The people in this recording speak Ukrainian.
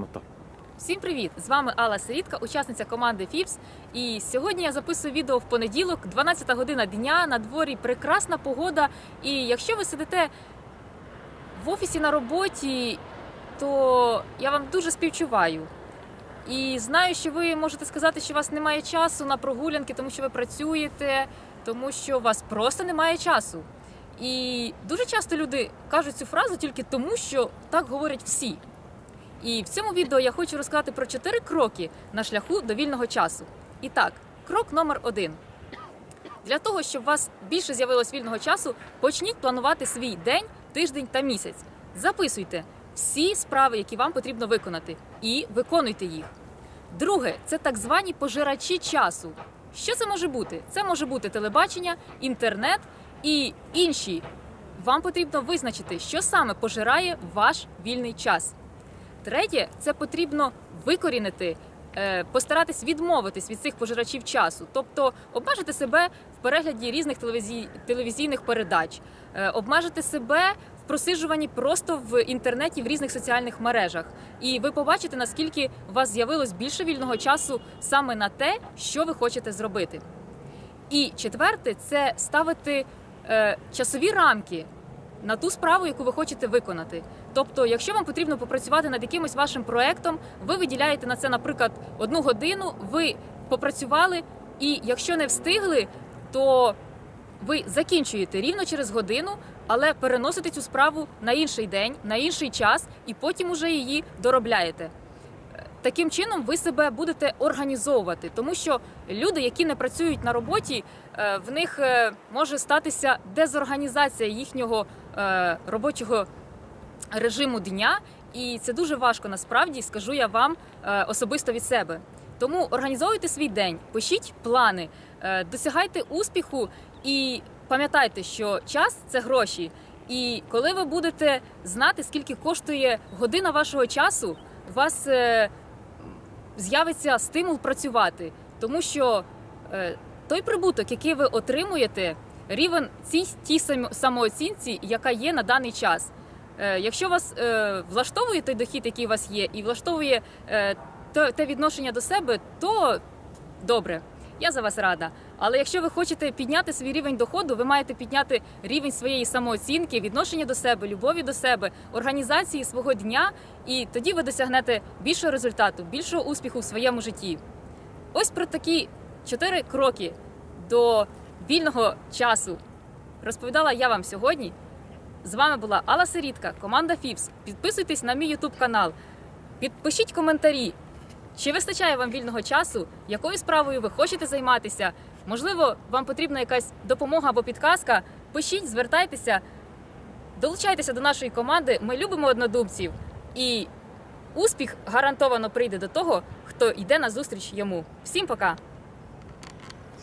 шахмата. Всім привіт! З вами Алла Сирітка, учасниця команди ФІПС. І сьогодні я записую відео в понеділок, 12 година дня. На дворі прекрасна погода. І якщо ви сидите в офісі на роботі, то я вам дуже співчуваю. І знаю, що ви можете сказати, що у вас немає часу на прогулянки, тому що ви працюєте, тому що у вас просто немає часу. І дуже часто люди кажуть цю фразу тільки тому, що так говорять всі. І в цьому відео я хочу розказати про чотири кроки на шляху до вільного часу. І так, крок номер один. Для того, щоб у вас більше з'явилось вільного часу, почніть планувати свій день, тиждень та місяць. Записуйте всі справи, які вам потрібно виконати, і виконуйте їх. Друге це так звані пожирачі часу. Що це може бути? Це може бути телебачення, інтернет і інші. Вам потрібно визначити, що саме пожирає ваш вільний час. Третє, це потрібно викорінити, е, постаратись відмовитись від цих пожирачів часу, тобто обмежити себе в перегляді різних телевізійних передач, е, обмежити себе в просиджуванні просто в інтернеті в різних соціальних мережах. І ви побачите, наскільки у вас з'явилось більше вільного часу саме на те, що ви хочете зробити. І четверте, це ставити е, часові рамки на ту справу, яку ви хочете виконати. Тобто, якщо вам потрібно попрацювати над якимось вашим проектом, ви виділяєте на це, наприклад, одну годину, ви попрацювали, і якщо не встигли, то ви закінчуєте рівно через годину, але переносите цю справу на інший день, на інший час, і потім уже її доробляєте. Таким чином ви себе будете організовувати, тому що люди, які не працюють на роботі, е, в них е, може статися дезорганізація їхнього е, робочого режиму дня, і це дуже важко насправді, скажу я вам особисто від себе. Тому організовуйте свій день, пишіть плани, досягайте успіху і пам'ятайте, що час це гроші. І коли ви будете знати, скільки коштує година вашого часу, у вас з'явиться стимул працювати, тому що е, той прибуток, який ви отримуєте, рівень цій тій самооцінці, яка є на даний час. Е, Якщо вас е, влаштовує той дохід, який у вас є, і влаштовує те відношення до себе, то добре. Я за вас рада. Але якщо ви хочете підняти свій рівень доходу, ви маєте підняти рівень своєї самооцінки, відношення до себе, любові до себе, організації свого дня, і тоді ви досягнете більшого результату, більшого успіху в своєму житті. Ось про такі чотири кроки до вільного часу розповідала я вам сьогодні. З вами була Алла Сирітка, команда ФІПС. Підписуйтесь на мій YouTube канал, підпишіть коментарі. Чи вистачає вам вільного часу? Якою справою ви хочете займатися? Можливо, вам потрібна якась допомога або підказка? Пишіть, звертайтеся, долучайтеся до нашої команди. Ми любимо однодумців. І успіх гарантовано прийде до того, хто йде на зустріч йому. Всім пока!